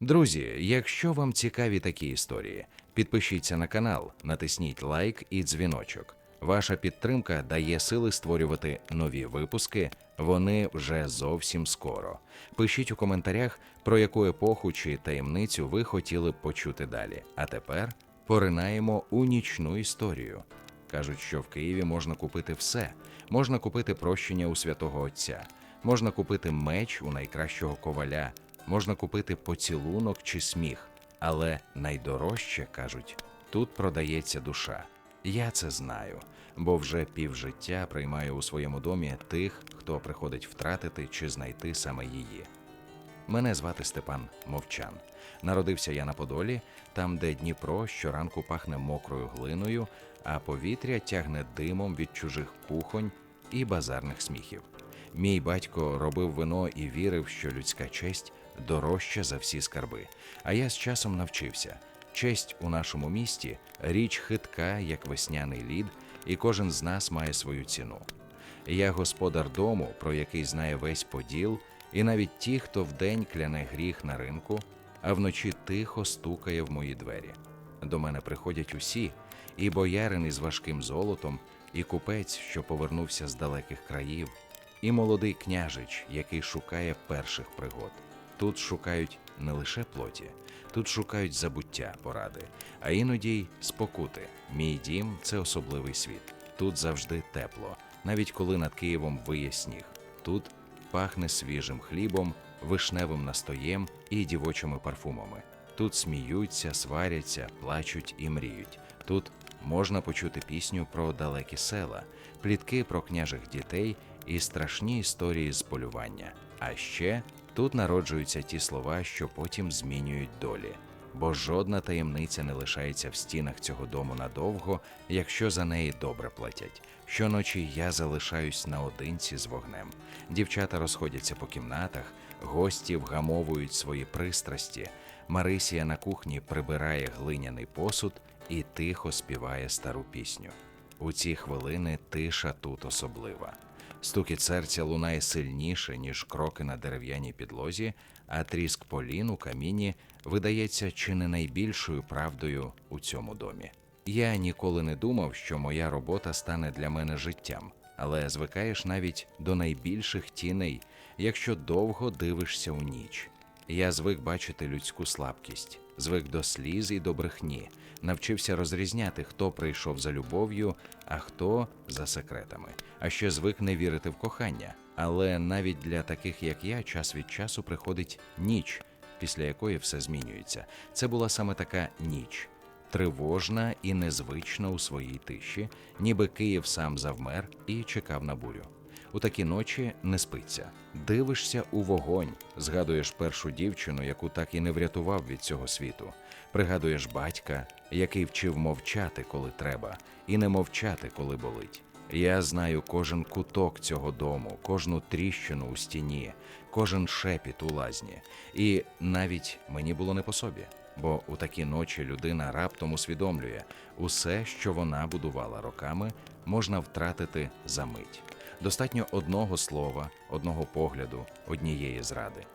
Друзі, якщо вам цікаві такі історії, підпишіться на канал, натисніть лайк і дзвіночок. Ваша підтримка дає сили створювати нові випуски. Вони вже зовсім скоро. Пишіть у коментарях, про яку епоху чи таємницю ви хотіли б почути далі. А тепер поринаємо у нічну історію. Кажуть, що в Києві можна купити все. Можна купити прощення у святого Отця, можна купити меч у найкращого коваля, можна купити поцілунок чи сміх. Але найдорожче, кажуть, тут продається душа. Я це знаю, бо вже півжиття приймаю у своєму домі тих, хто приходить втратити чи знайти саме її. Мене звати Степан Мовчан. Народився я на Подолі, там, де Дніпро щоранку пахне мокрою глиною, а повітря тягне димом від чужих кухонь і базарних сміхів. Мій батько робив вино і вірив, що людська честь дорожча за всі скарби. А я з часом навчився. Честь у нашому місті річ хитка, як весняний лід, і кожен з нас має свою ціну. Я господар дому, про який знає весь поділ, і навіть ті, хто вдень кляне гріх на ринку, а вночі тихо стукає в мої двері. До мене приходять усі, і боярин із важким золотом, і купець, що повернувся з далеких країв, і молодий княжич, який шукає перших пригод. Тут шукають не лише плоті, тут шукають забуття, поради, а іноді й спокути. Мій дім це особливий світ. Тут завжди тепло, навіть коли над Києвом виє сніг. Тут пахне свіжим хлібом, вишневим настоєм і дівочими парфумами. Тут сміються, сваряться, плачуть і мріють. Тут можна почути пісню про далекі села, плітки про княжих дітей і страшні історії з полювання. А ще тут народжуються ті слова, що потім змінюють долі. Бо жодна таємниця не лишається в стінах цього дому надовго, якщо за неї добре платять. Щоночі я залишаюсь наодинці з вогнем. Дівчата розходяться по кімнатах, гості вгамовують свої пристрасті. Марисія на кухні прибирає глиняний посуд і тихо співає стару пісню. У ці хвилини тиша тут особлива. Стукіт серця лунає сильніше, ніж кроки на дерев'яній підлозі, а тріск полін у каміні видається чи не найбільшою правдою у цьому домі. Я ніколи не думав, що моя робота стане для мене життям, але звикаєш навіть до найбільших тіней, якщо довго дивишся у ніч. Я звик бачити людську слабкість, звик до сліз і до брехні, навчився розрізняти, хто прийшов за любов'ю, а хто за секретами. А ще звик не вірити в кохання. Але навіть для таких, як я, час від часу приходить ніч, після якої все змінюється. Це була саме така ніч. Тривожна і незвична у своїй тиші, ніби Київ сам завмер і чекав на бурю. У такі ночі не спиться. Дивишся у вогонь, згадуєш першу дівчину, яку так і не врятував від цього світу. Пригадуєш батька, який вчив мовчати, коли треба, і не мовчати, коли болить. Я знаю кожен куток цього дому, кожну тріщину у стіні, кожен шепіт у лазні. І навіть мені було не по собі, бо у такі ночі людина раптом усвідомлює, усе, що вона будувала роками, можна втратити за мить. Достатньо одного слова, одного погляду, однієї зради.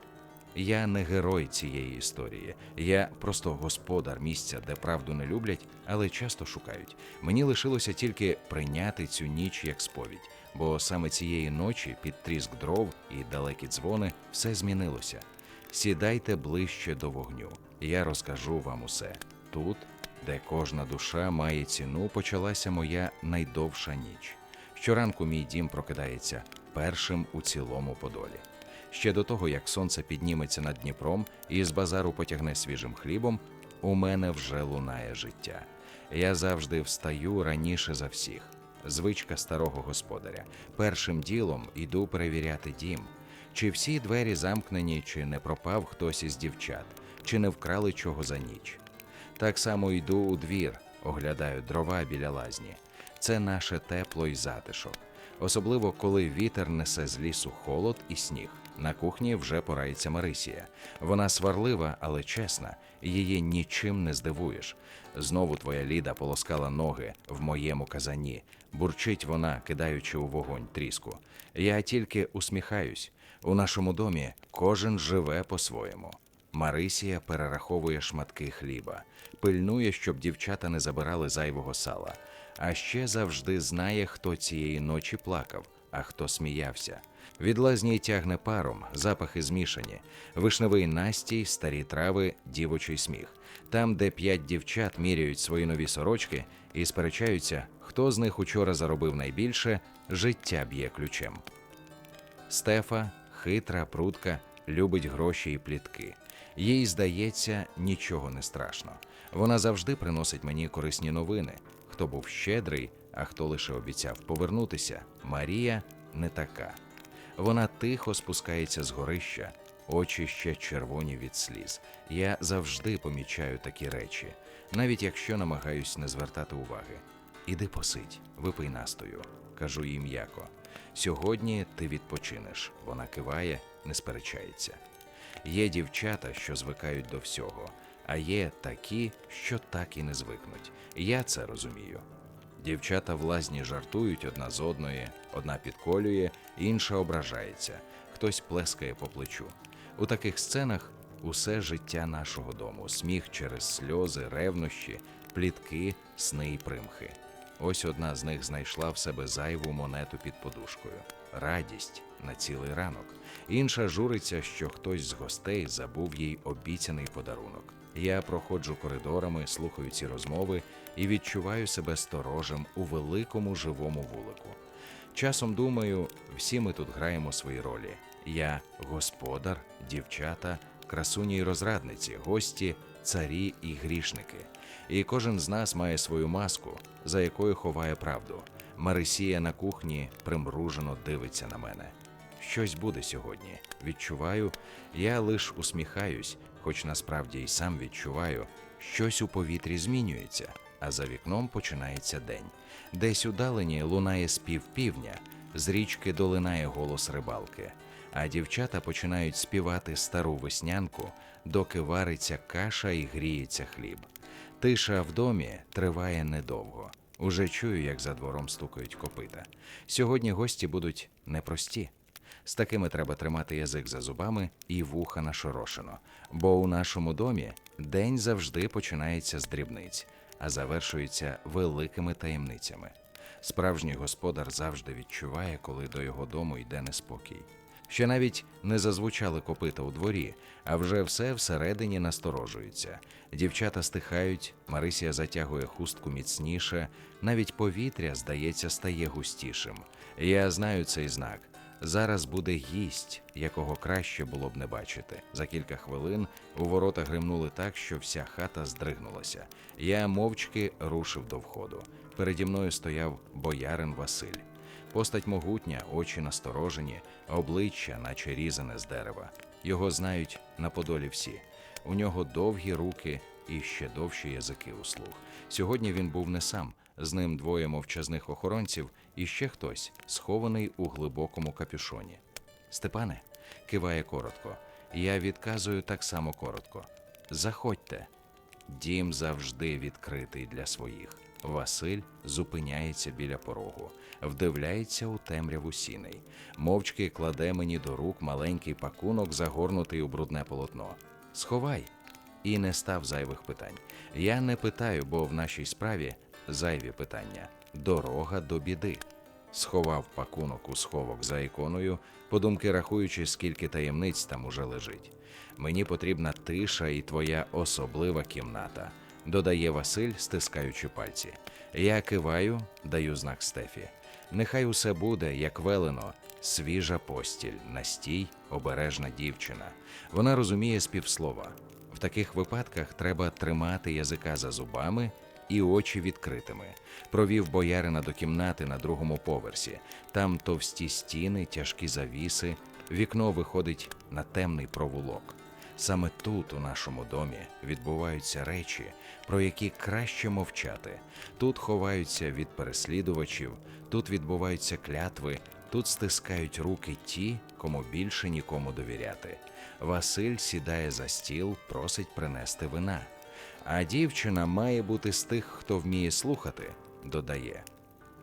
Я не герой цієї історії. Я просто господар місця, де правду не люблять, але часто шукають. Мені лишилося тільки прийняти цю ніч як сповідь, бо саме цієї ночі, під тріск дров і далекі дзвони, все змінилося. Сідайте ближче до вогню. Я розкажу вам усе. Тут, де кожна душа має ціну, почалася моя найдовша ніч. Щоранку мій дім прокидається першим у цілому подолі. Ще до того, як сонце підніметься над Дніпром і з базару потягне свіжим хлібом, у мене вже лунає життя. Я завжди встаю раніше за всіх. Звичка старого господаря. Першим ділом іду перевіряти дім, чи всі двері замкнені, чи не пропав хтось із дівчат, чи не вкрали чого за ніч. Так само йду у двір, оглядаю дрова біля лазні. Це наше тепло і затишок, особливо коли вітер несе з лісу холод і сніг. На кухні вже порається Марисія. Вона сварлива, але чесна, її нічим не здивуєш. Знову твоя Ліда полоскала ноги в моєму казані. Бурчить вона, кидаючи у вогонь тріску. Я тільки усміхаюсь. У нашому домі кожен живе по-своєму. Марисія перераховує шматки хліба, пильнує, щоб дівчата не забирали зайвого сала. А ще завжди знає, хто цієї ночі плакав, а хто сміявся. Від лазні тягне паром, запахи змішані, вишневий настій, старі трави, дівочий сміх. Там, де п'ять дівчат міряють свої нові сорочки і сперечаються, хто з них учора заробив найбільше, життя б'є ключем. Стефа, хитра, прутка, любить гроші і плітки. Їй здається, нічого не страшно. Вона завжди приносить мені корисні новини. Хто був щедрий, а хто лише обіцяв повернутися, Марія не така. Вона тихо спускається з горища, очі ще червоні від сліз. Я завжди помічаю такі речі, навіть якщо намагаюсь не звертати уваги. Іди посидь, випий настою, кажу їй м'яко. Сьогодні ти відпочинеш. Вона киває, не сперечається. Є дівчата, що звикають до всього, а є такі, що так і не звикнуть. Я це розумію. Дівчата в жартують одна з одної, одна підколює, інша ображається, хтось плескає по плечу. У таких сценах усе життя нашого дому, сміх через сльози, ревнощі, плітки, сни й примхи. Ось одна з них знайшла в себе зайву монету під подушкою. Радість на цілий ранок. Інша журиться, що хтось з гостей забув їй обіцяний подарунок. Я проходжу коридорами, слухаю ці розмови і відчуваю себе сторожем у великому живому вулику. Часом думаю, всі ми тут граємо свої ролі. Я господар, дівчата, красуні й розрадниці, гості, царі і грішники. І кожен з нас має свою маску, за якою ховає правду. Марисія на кухні примружено дивиться на мене. Щось буде сьогодні. Відчуваю, я лиш усміхаюсь, хоч насправді й сам відчуваю, щось у повітрі змінюється, а за вікном починається день. Десь удалені лунає спів півня, з річки долинає голос рибалки, а дівчата починають співати стару веснянку, доки вариться каша і гріється хліб. Тиша в домі триває недовго. Уже чую, як за двором стукають копита. Сьогодні гості будуть непрості. З такими треба тримати язик за зубами і вуха нашорошено, бо у нашому домі день завжди починається з дрібниць, а завершується великими таємницями. Справжній господар завжди відчуває, коли до його дому йде неспокій. Ще навіть не зазвучали копита у дворі, а вже все всередині насторожується. Дівчата стихають, Марисія затягує хустку міцніше, навіть повітря, здається, стає густішим. Я знаю цей знак. Зараз буде гість, якого краще було б не бачити. За кілька хвилин у ворота гримнули так, що вся хата здригнулася. Я мовчки рушив до входу. Переді мною стояв боярин Василь. Постать могутня, очі насторожені, обличчя, наче різане з дерева. Його знають на подолі всі. У нього довгі руки і ще довші язики у слух. Сьогодні він був не сам. З ним двоє мовчазних охоронців і ще хтось, схований у глибокому капюшоні. Степане киває коротко. Я відказую так само коротко. Заходьте. Дім завжди відкритий для своїх. Василь зупиняється біля порогу, вдивляється у темряву сіней, мовчки кладе мені до рук маленький пакунок, загорнутий у брудне полотно. Сховай. І не став зайвих питань. Я не питаю, бо в нашій справі зайві питання. Дорога до біди. Сховав пакунок у сховок за іконою, подумки рахуючи, скільки таємниць там уже лежить. Мені потрібна тиша і твоя особлива кімната, додає Василь, стискаючи пальці. Я киваю, даю знак Стефі. Нехай усе буде, як велено, свіжа постіль, настій, обережна дівчина. Вона розуміє співслова. В таких випадках треба тримати язика за зубами і очі відкритими. Провів боярина до кімнати на другому поверсі. Там товсті стіни, тяжкі завіси, вікно виходить на темний провулок. Саме тут, у нашому домі, відбуваються речі, про які краще мовчати. Тут ховаються від переслідувачів, тут відбуваються клятви, тут стискають руки ті, кому більше нікому довіряти. Василь сідає за стіл, просить принести вина. А дівчина має бути з тих, хто вміє слухати, додає.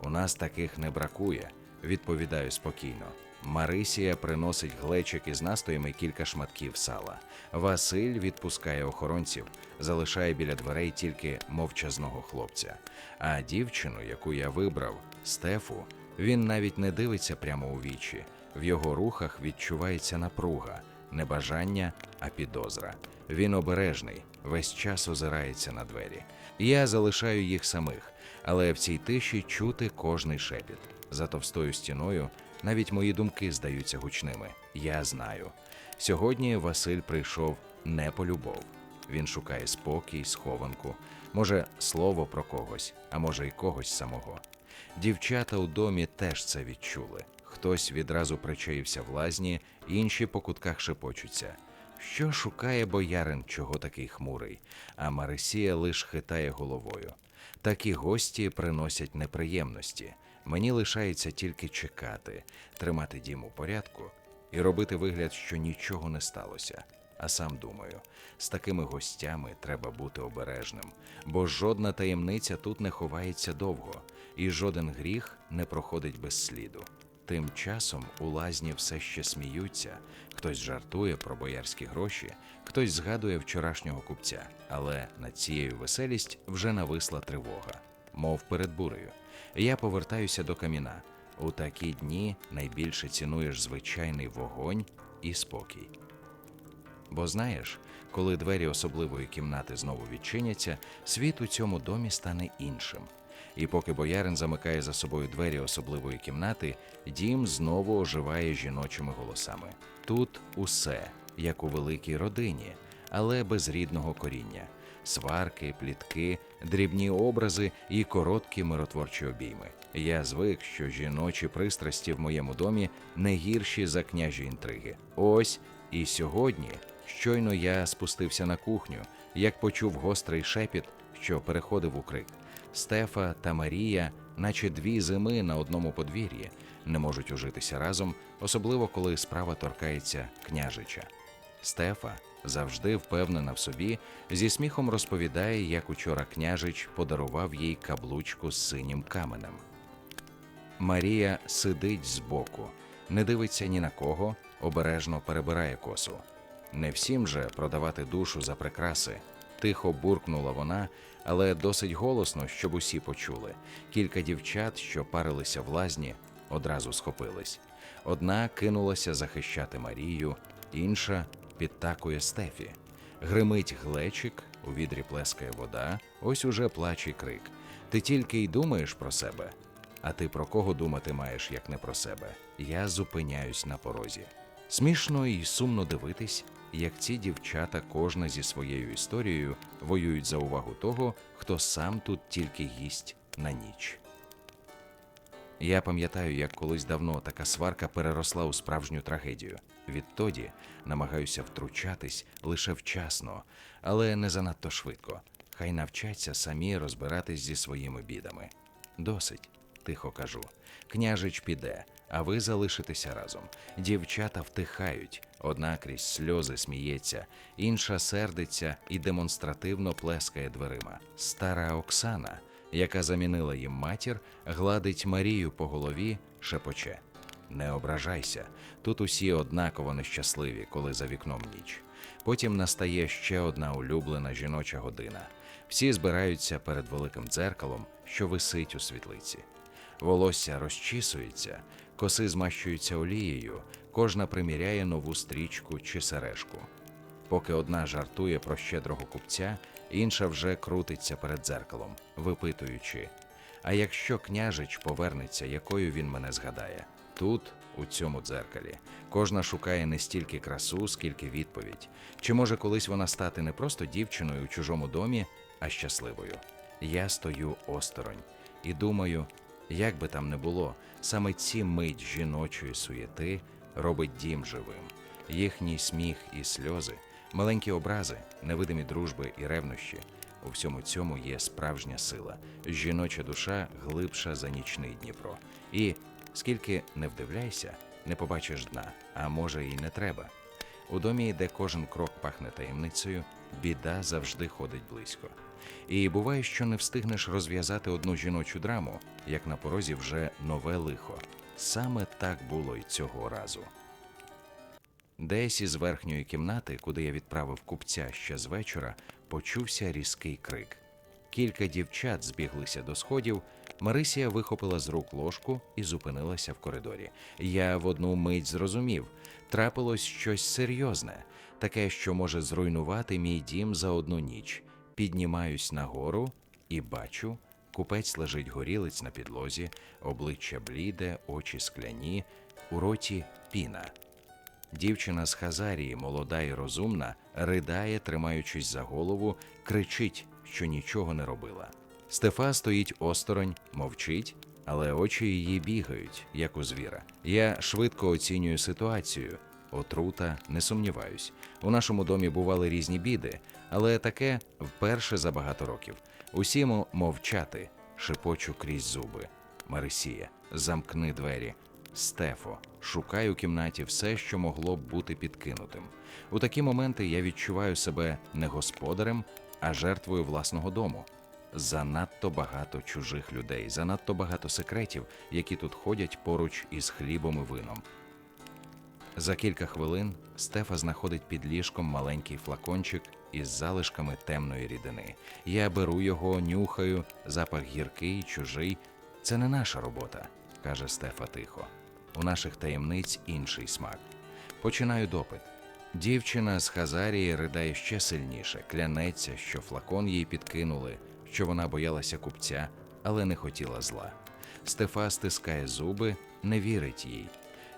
У нас таких не бракує, відповідаю спокійно. Марисія приносить глечик із настоями кілька шматків сала. Василь відпускає охоронців, залишає біля дверей тільки мовчазного хлопця. А дівчину, яку я вибрав, Стефу, він навіть не дивиться прямо у вічі. В його рухах відчувається напруга, не бажання, а підозра. Він обережний, весь час озирається на двері. Я залишаю їх самих, але в цій тиші чути кожний шепіт. За товстою стіною навіть мої думки здаються гучними. Я знаю. Сьогодні Василь прийшов не по любов. Він шукає спокій, схованку, може, слово про когось, а може, й когось самого. Дівчата у домі теж це відчули. Хтось відразу причаївся в лазні, інші по кутках шепочуться. Що шукає боярин, чого такий хмурий, а Марисія лиш хитає головою. Такі гості приносять неприємності. Мені лишається тільки чекати, тримати дім у порядку і робити вигляд, що нічого не сталося. А сам думаю, з такими гостями треба бути обережним, бо жодна таємниця тут не ховається довго, і жоден гріх не проходить без сліду. Тим часом у лазні все ще сміються, хтось жартує про боярські гроші, хтось згадує вчорашнього купця, але над цією веселість вже нависла тривога, мов перед бурею. Я повертаюся до каміна. У такі дні найбільше цінуєш звичайний вогонь і спокій. Бо знаєш, коли двері особливої кімнати знову відчиняться, світ у цьому домі стане іншим. І поки боярин замикає за собою двері особливої кімнати, дім знову оживає жіночими голосами. Тут усе, як у великій родині, але без рідного коріння. Сварки, плітки, дрібні образи і короткі миротворчі обійми. Я звик, що жіночі пристрасті в моєму домі не гірші за княжі інтриги. Ось і сьогодні, щойно я спустився на кухню, як почув гострий шепіт, що переходив у крик. Стефа та Марія, наче дві зими на одному подвір'ї, не можуть ужитися разом, особливо коли справа торкається княжича. Стефа завжди впевнена в собі, зі сміхом розповідає, як учора княжич подарував їй каблучку з синім каменем. Марія сидить збоку, не дивиться ні на кого, обережно перебирає косу. Не всім же продавати душу за прикраси. Тихо буркнула вона, але досить голосно, щоб усі почули. Кілька дівчат, що парилися в лазні, одразу схопились. Одна кинулася захищати Марію, інша підтакує Стефі. Гримить глечик, у відрі плескає вода, ось уже плаче крик. Ти тільки й думаєш про себе. А ти про кого думати маєш, як не про себе? Я зупиняюсь на порозі. Смішно і сумно дивитись, як ці дівчата, кожна зі своєю історією, воюють за увагу того, хто сам тут тільки їсть на ніч. Я пам'ятаю, як колись давно така сварка переросла у справжню трагедію. Відтоді намагаюся втручатись лише вчасно, але не занадто швидко. Хай навчаться самі розбиратись зі своїми бідами. Досить, тихо кажу. Княжич піде, а ви залишитеся разом. Дівчата втихають, одна крізь сльози сміється, інша сердиться і демонстративно плескає дверима. Стара Оксана, яка замінила їм матір, гладить Марію по голові, шепоче. Не ображайся, тут усі однаково нещасливі, коли за вікном ніч. Потім настає ще одна улюблена жіноча година. Всі збираються перед великим дзеркалом, що висить у світлиці. Волосся розчісується, коси змащуються олією, кожна приміряє нову стрічку чи сережку. Поки одна жартує про щедрого купця, інша вже крутиться перед дзеркалом, випитуючи. А якщо княжич повернеться, якою він мене згадає? Тут, у цьому дзеркалі, кожна шукає не стільки красу, скільки відповідь. Чи може колись вона стати не просто дівчиною у чужому домі, а щасливою? Я стою осторонь і думаю, як би там не було, саме ці мить жіночої суєти робить дім живим. Їхній сміх і сльози, маленькі образи, невидимі дружби і ревнощі. У всьому цьому є справжня сила. Жіноча душа глибша за нічний Дніпро. І скільки не вдивляйся, не побачиш дна, а може і не треба. У домі, де кожен крок пахне таємницею, біда завжди ходить близько. І буває, що не встигнеш розв'язати одну жіночу драму, як на порозі вже нове лихо. Саме так було й цього разу. Десь із верхньої кімнати, куди я відправив купця ще з вечора, почувся різкий крик. Кілька дівчат збіглися до сходів. Марисія вихопила з рук ложку і зупинилася в коридорі. Я в одну мить зрозумів трапилось щось серйозне, таке, що може зруйнувати мій дім за одну ніч. Піднімаюсь нагору і бачу, купець лежить горілиць на підлозі, обличчя бліде, очі скляні, у роті піна. Дівчина з Хазарії, молода і розумна, ридає, тримаючись за голову, кричить, що нічого не робила. Стефа стоїть осторонь, мовчить, але очі її бігають, як у звіра. Я швидко оцінюю ситуацію. Отрута, не сумніваюсь. У нашому домі бували різні біди, але таке вперше за багато років. Усі мо- мовчати, шепочу крізь зуби. Марисія, замкни двері. Стефо, шукай у кімнаті все, що могло б бути підкинутим. У такі моменти я відчуваю себе не господарем, а жертвою власного дому. Занадто багато чужих людей, занадто багато секретів, які тут ходять поруч із хлібом і вином. За кілька хвилин Стефа знаходить під ліжком маленький флакончик із залишками темної рідини. Я беру його, нюхаю, запах гіркий, чужий. Це не наша робота, каже Стефа тихо. У наших таємниць інший смак. Починаю допит. Дівчина з Хазарії ридає ще сильніше, клянеться, що флакон їй підкинули, що вона боялася купця, але не хотіла зла. Стефа стискає зуби, не вірить їй.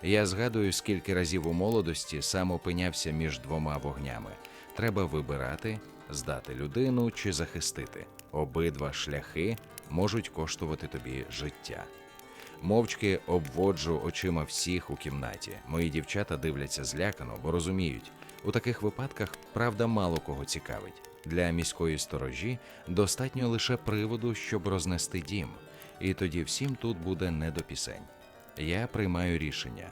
Я згадую, скільки разів у молодості сам опинявся між двома вогнями. Треба вибирати, здати людину чи захистити. Обидва шляхи можуть коштувати тобі життя. Мовчки обводжу очима всіх у кімнаті. Мої дівчата дивляться злякано, бо розуміють, у таких випадках правда мало кого цікавить. Для міської сторожі достатньо лише приводу, щоб рознести дім, і тоді всім тут буде не до пісень. Я приймаю рішення.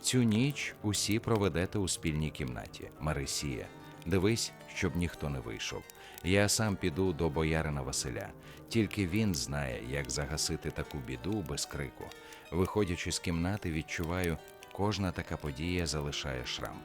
Цю ніч усі проведете у спільній кімнаті. Марисія, дивись, щоб ніхто не вийшов. Я сам піду до боярина Василя. Тільки він знає, як загасити таку біду без крику. Виходячи з кімнати, відчуваю, кожна така подія залишає шрам.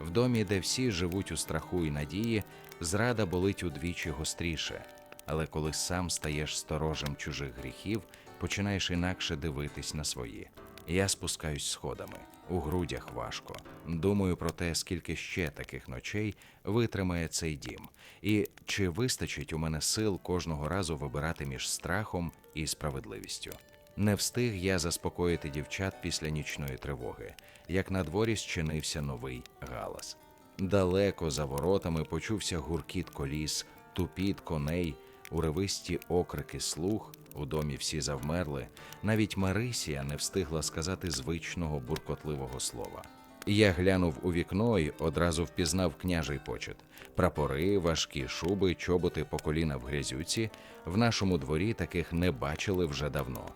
В домі, де всі живуть у страху і надії, зрада болить удвічі гостріше. Але коли сам стаєш сторожем чужих гріхів, починаєш інакше дивитись на свої. Я спускаюсь сходами. У грудях важко. Думаю про те, скільки ще таких ночей витримає цей дім, і чи вистачить у мене сил кожного разу вибирати між страхом і справедливістю. Не встиг я заспокоїти дівчат після нічної тривоги, як на дворі зчинився новий галас. Далеко за воротами почувся гуркіт коліс, тупіт коней, уривисті окрики слуг. У домі всі завмерли. Навіть Марисія не встигла сказати звичного буркотливого слова. Я глянув у вікно і одразу впізнав княжий почет. Прапори, важкі шуби, чоботи по коліна в грязюці. В нашому дворі таких не бачили вже давно.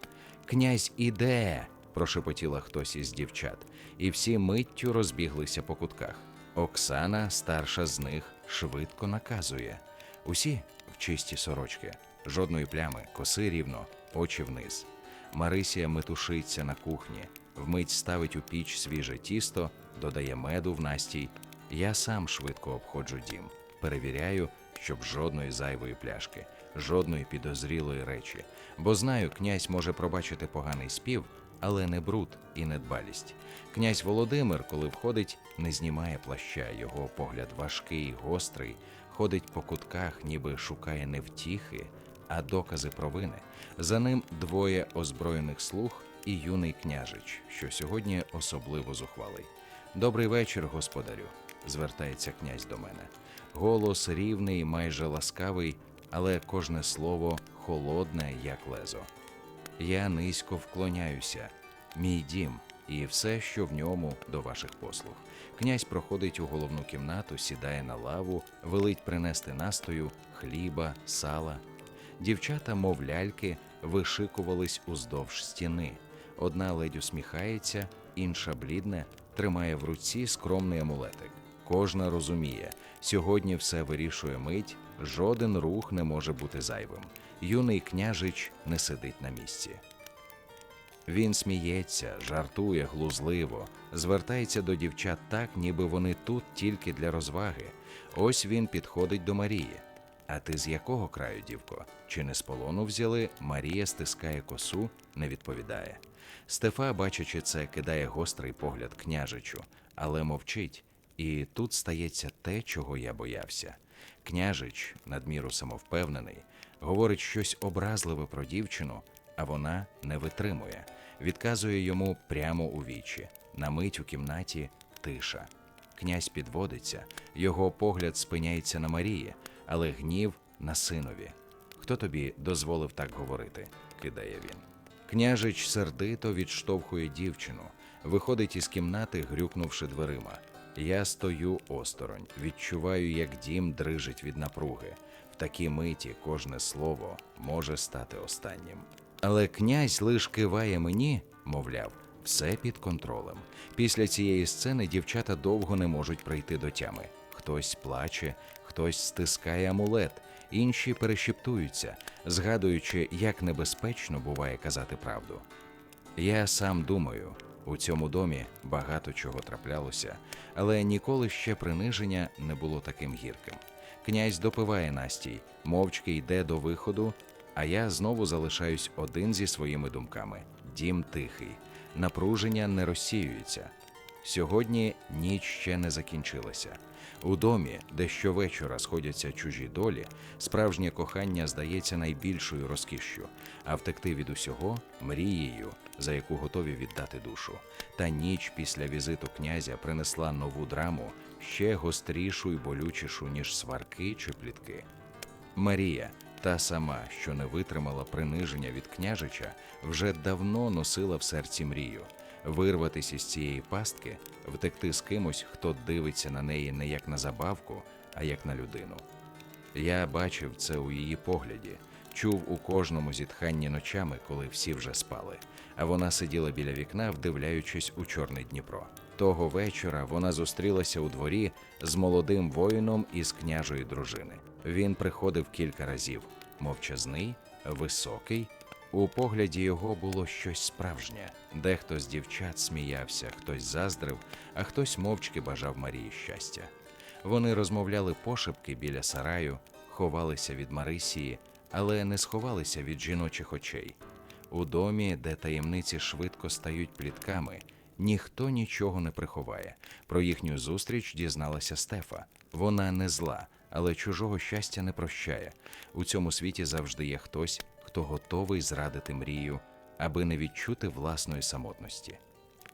Князь іде. прошепотіла хтось із дівчат, і всі миттю розбіглися по кутках. Оксана, старша з них, швидко наказує. Усі в чисті сорочки, жодної плями, коси рівно, очі вниз. Марисія метушиться на кухні, вмить ставить у піч свіже тісто, додає меду в настій. Я сам швидко обходжу дім, перевіряю, щоб жодної зайвої пляшки, жодної підозрілої речі. Бо знаю, князь може пробачити поганий спів, але не бруд і недбалість. Князь Володимир, коли входить, не знімає плаща. Його погляд важкий, гострий, ходить по кутках, ніби шукає не втіхи, а докази провини. За ним двоє озброєних слуг і юний княжич, що сьогодні особливо зухвалий. Добрий вечір, господарю, звертається князь до мене. Голос рівний, майже ласкавий, але кожне слово холодне, як лезо. Я низько вклоняюся, мій дім і все, що в ньому до ваших послуг. Князь проходить у головну кімнату, сідає на лаву, велить принести настою, хліба, сала. Дівчата, мов ляльки, вишикувались уздовж стіни. Одна ледь усміхається, інша блідне, тримає в руці скромний амулетик. Кожна розуміє, сьогодні все вирішує мить, жоден рух не може бути зайвим. Юний княжич не сидить на місці. Він сміється, жартує глузливо, звертається до дівчат так, ніби вони тут тільки для розваги. Ось він підходить до Марії. А ти з якого краю, дівко? Чи не з полону взяли? Марія стискає косу, не відповідає. Стефа, бачачи це, кидає гострий погляд княжичу, але мовчить. І тут стається те, чого я боявся. Княжич, надміру самовпевнений, говорить щось образливе про дівчину, а вона не витримує, відказує йому прямо у вічі. На мить у кімнаті тиша. Князь підводиться, його погляд спиняється на Марії, але гнів на синові. Хто тобі дозволив так говорити? кидає він. Княжич сердито відштовхує дівчину, виходить із кімнати, грюкнувши дверима. Я стою осторонь, відчуваю, як дім дрижить від напруги. В такій миті кожне слово може стати останнім. Але князь лиш киває мені, мовляв, все під контролем. Після цієї сцени дівчата довго не можуть прийти до тями. Хтось плаче, хтось стискає амулет, інші перешіптуються, згадуючи, як небезпечно буває казати правду. Я сам думаю, у цьому домі багато чого траплялося, але ніколи ще приниження не було таким гірким. Князь допиває настій, мовчки йде до виходу, а я знову залишаюсь один зі своїми думками. Дім тихий, напруження не розсіюється. Сьогодні ніч ще не закінчилася. У домі, де щовечора сходяться чужі долі, справжнє кохання здається найбільшою розкішшю, а втекти від усього мрією, за яку готові віддати душу. Та ніч після візиту князя принесла нову драму, ще гострішу і болючішу, ніж сварки чи плітки. Марія, та сама, що не витримала приниження від княжича, вже давно носила в серці мрію вирватися із цієї пастки, втекти з кимось, хто дивиться на неї не як на забавку, а як на людину. Я бачив це у її погляді, чув у кожному зітханні ночами, коли всі вже спали. А вона сиділа біля вікна, вдивляючись у чорне Дніпро. Того вечора вона зустрілася у дворі з молодим воїном із княжої дружини. Він приходив кілька разів, мовчазний, високий. У погляді його було щось справжнє. Дехто з дівчат сміявся, хтось заздрив, а хтось мовчки бажав Марії щастя. Вони розмовляли пошепки біля сараю, ховалися від Марисії, але не сховалися від жіночих очей. У домі, де таємниці швидко стають плітками, ніхто нічого не приховає. Про їхню зустріч дізналася Стефа. Вона не зла, але чужого щастя не прощає. У цьому світі завжди є хтось, хто готовий зрадити мрію, аби не відчути власної самотності.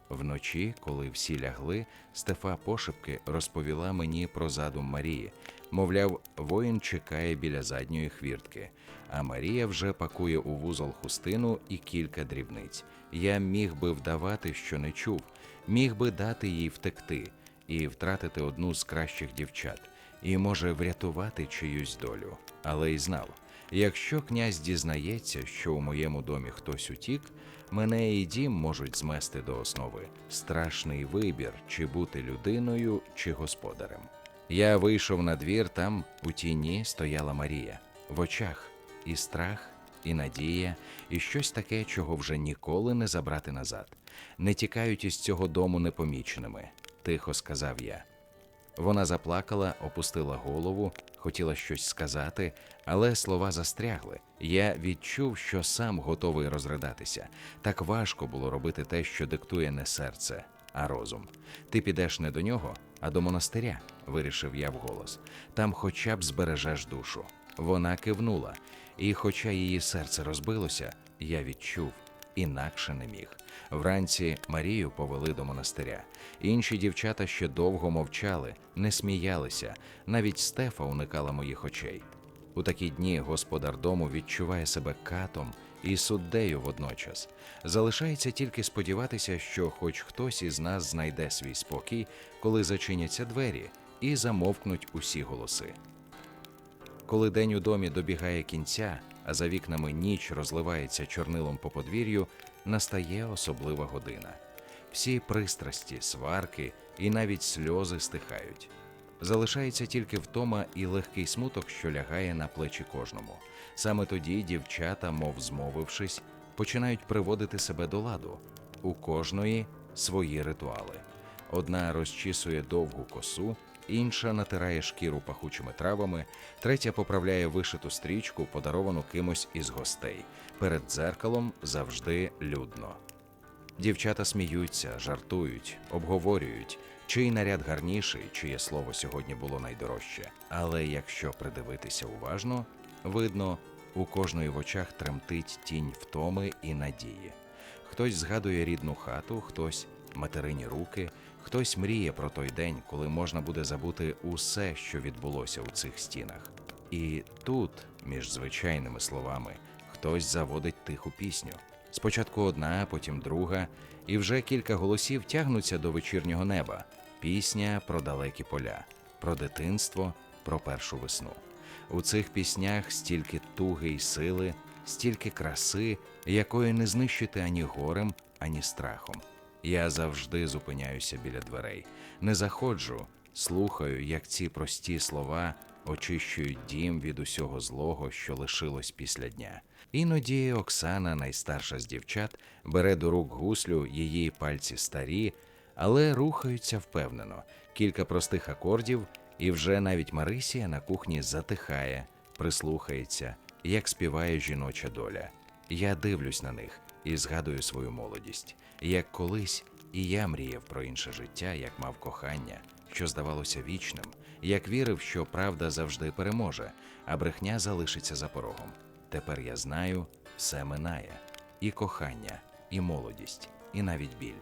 Вночі, коли всі лягли, Стефа пошепки розповіла мені про задум Марії. Мовляв, воїн чекає біля задньої хвіртки, а Марія вже пакує у вузол хустину і кілька дрібниць. Я міг би вдавати, що не чув, міг би дати їй втекти і втратити одну з кращих дівчат, і може врятувати чиюсь долю. Але й знав, якщо князь дізнається, що у моєму домі хтось утік, мене і дім можуть змести до основи. Страшний вибір, чи бути людиною, чи господарем. Я вийшов на двір, там у тіні стояла Марія, в очах і страх, і надія, і щось таке, чого вже ніколи не забрати назад. Не тікають із цього дому непоміченими, тихо сказав я. Вона заплакала, опустила голову, хотіла щось сказати, але слова застрягли. Я відчув, що сам готовий розридатися. Так важко було робити те, що диктує не серце, а розум. Ти підеш не до нього, а до монастиря, вирішив я вголос. Там хоча б збережеш душу. Вона кивнула, і, хоча її серце розбилося, я відчув, інакше не міг. Вранці Марію повели до монастиря. Інші дівчата ще довго мовчали, не сміялися, навіть Стефа уникала моїх очей. У такі дні господар дому відчуває себе катом і суддею водночас. Залишається тільки сподіватися, що хоч хтось із нас знайде свій спокій, коли зачиняться двері і замовкнуть усі голоси. Коли день у домі добігає кінця, а за вікнами ніч розливається чорнилом по подвір'ю, настає особлива година. Всі пристрасті, сварки і навіть сльози стихають. Залишається тільки втома і легкий смуток, що лягає на плечі кожному. Саме тоді дівчата, мов змовившись, починають приводити себе до ладу. У кожної свої ритуали. Одна розчісує довгу косу, інша натирає шкіру пахучими травами, третя поправляє вишиту стрічку, подаровану кимось із гостей. Перед дзеркалом завжди людно. Дівчата сміються, жартують, обговорюють, чий наряд гарніший, чиє слово сьогодні було найдорожче. Але якщо придивитися уважно, видно, у кожної в очах тремтить тінь втоми і надії. Хтось згадує рідну хату, хтось материні руки, хтось мріє про той день, коли можна буде забути усе, що відбулося у цих стінах. І тут, між звичайними словами, хтось заводить тиху пісню. Спочатку одна, потім друга, і вже кілька голосів тягнуться до вечірнього неба. Пісня про далекі поля, про дитинство, про першу весну. У цих піснях стільки туги й сили, стільки краси, якої не знищити ані горем, ані страхом. Я завжди зупиняюся біля дверей, не заходжу, слухаю, як ці прості слова очищують дім від усього злого, що лишилось після дня. Іноді Оксана, найстарша з дівчат, бере до рук гуслю, її пальці старі, але рухаються впевнено. Кілька простих акордів, і вже навіть Марисія на кухні затихає, прислухається, як співає жіноча доля. Я дивлюсь на них і згадую свою молодість, як колись і я мріяв про інше життя, як мав кохання, що здавалося вічним, як вірив, що правда завжди переможе, а брехня залишиться за порогом. Тепер я знаю, все минає і кохання, і молодість, і навіть біль.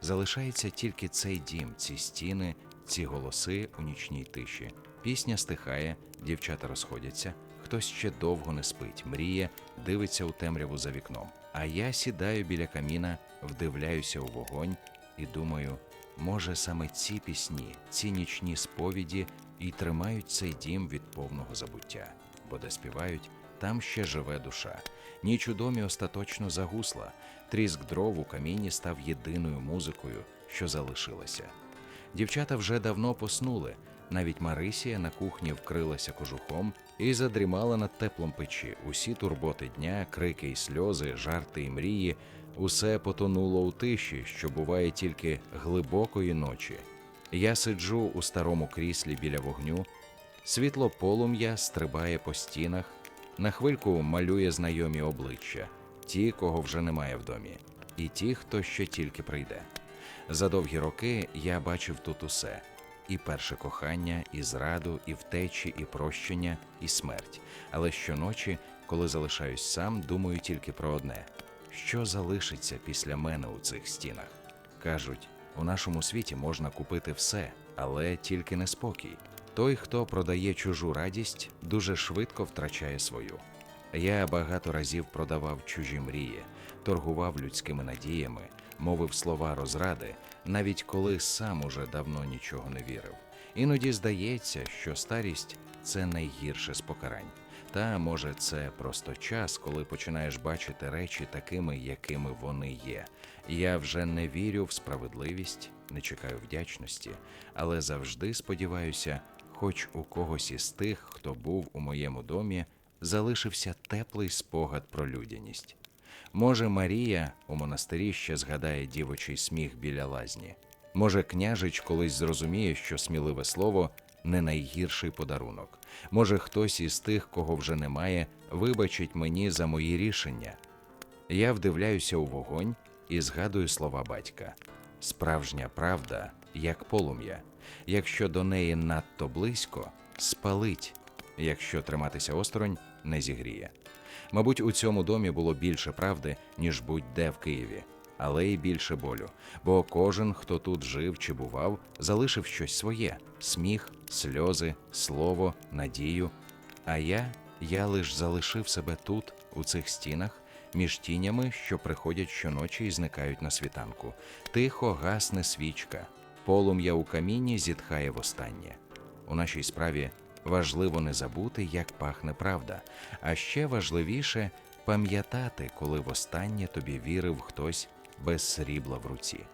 Залишається тільки цей дім, ці стіни, ці голоси у нічній тиші. Пісня стихає, дівчата розходяться, хтось ще довго не спить, мріє, дивиться у темряву за вікном. А я сідаю біля каміна, вдивляюся у вогонь і думаю, може саме ці пісні, ці нічні сповіді і тримають цей дім від повного забуття, бо де співають, там ще живе душа. Ніч у домі остаточно загусла, тріск дров у каміні став єдиною музикою, що залишилася. Дівчата вже давно поснули. Навіть Марисія на кухні вкрилася кожухом і задрімала над теплом печі. Усі турботи дня, крики й сльози, жарти й мрії, усе потонуло у тиші, що буває тільки глибокої ночі. Я сиджу у старому кріслі біля вогню, світло полум'я стрибає по стінах, на хвильку малює знайомі обличчя, ті, кого вже немає в домі, і ті, хто ще тільки прийде. За довгі роки я бачив тут усе: і перше кохання, і зраду, і втечі, і прощення, і смерть. Але щоночі, коли залишаюсь сам, думаю тільки про одне: що залишиться після мене у цих стінах. Кажуть, у нашому світі можна купити все, але тільки не спокій. Той, хто продає чужу радість, дуже швидко втрачає свою. Я багато разів продавав чужі мрії, торгував людськими надіями, мовив слова розради, навіть коли сам уже давно нічого не вірив. Іноді здається, що старість це найгірше з покарань. Та може це просто час, коли починаєш бачити речі такими, якими вони є. Я вже не вірю в справедливість, не чекаю вдячності, але завжди сподіваюся, хоч у когось із тих, хто був у моєму домі, залишився теплий спогад про людяність. Може, Марія у монастирі ще згадає дівочий сміх біля лазні. Може, княжич колись зрозуміє, що сміливе слово не найгірший подарунок. Може, хтось із тих, кого вже немає, вибачить мені за мої рішення. Я вдивляюся у вогонь і згадую слова батька: справжня правда, як полум'я. Якщо до неї надто близько, спалить, якщо триматися осторонь, не зігріє. Мабуть, у цьому домі було більше правди, ніж будь-де в Києві, але й більше болю, бо кожен, хто тут жив чи бував, залишив щось своє: сміх, сльози, слово, надію. А я, я лиш залишив себе тут, у цих стінах, між тінями, що приходять щоночі і зникають на світанку. Тихо гасне свічка, полум'я у каміні зітхає востаннє. У нашій справі важливо не забути, як пахне правда, а ще важливіше пам'ятати, коли востаннє тобі вірив хтось без срібла в руці.